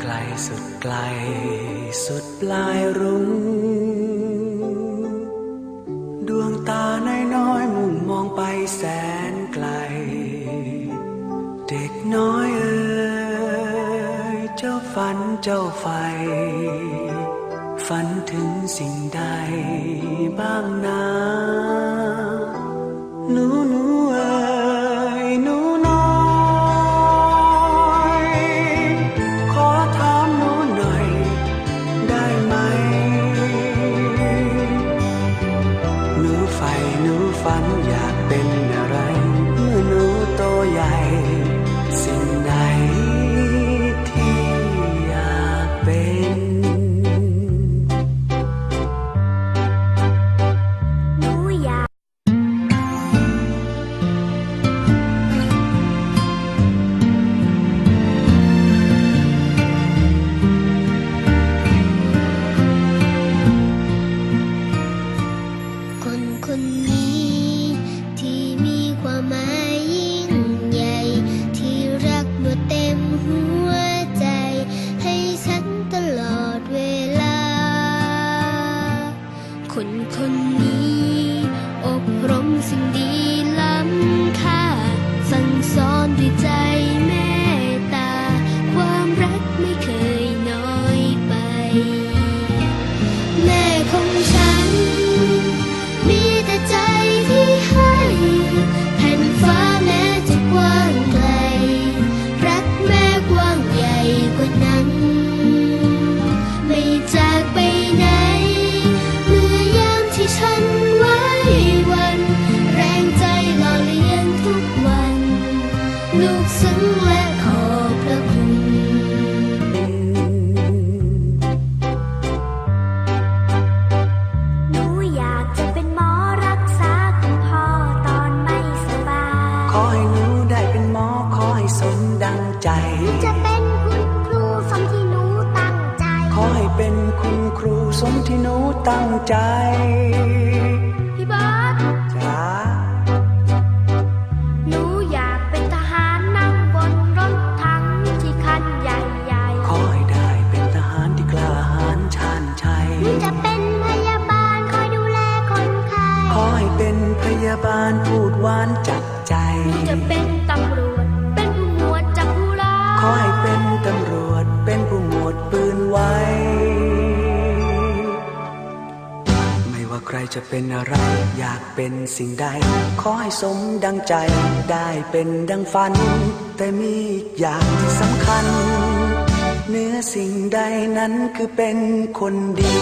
ไกลสุดไกล สุดปลายรุ้งดวงตาน้อยๆมุ่งมองไปแสนไกล เด็กน้อยเอ๋ยเจ้าฝันเจ้าไฟ ฝันถึงสิ่งใดบ้างนะหนูหนู นู มดังใจ จะเป็นคุณครูสมที่หนูตั้งใจ ขอให้เป็นคุณครูสมที่หนูตั้งใจ พี่เบิร์ดจ้าหนูอยากเป็นทหารนั่งบนรถถังที่คันใหญ่ขอให้ได้เป็นทหารที่กล้าหาญชาญชัยๆหนูจะเป็นพยาบาลคอยดูแลคนไข้ ขอให้เป็นพยาบาลพูดหวานจับใจ หนูจะเป็นตำรวจ เป็นตำรวจเป็นผู้หมวดปืนไว้ ไม่ว่าใครจะเป็นอะไร อยากเป็นสิ่งใด ขอให้สมดังใจ ได้เป็นดังฝัน แต่มีอีกอย่างที่สำคัญ เนื้อสิ่งใดนั้นคือเป็นคนดี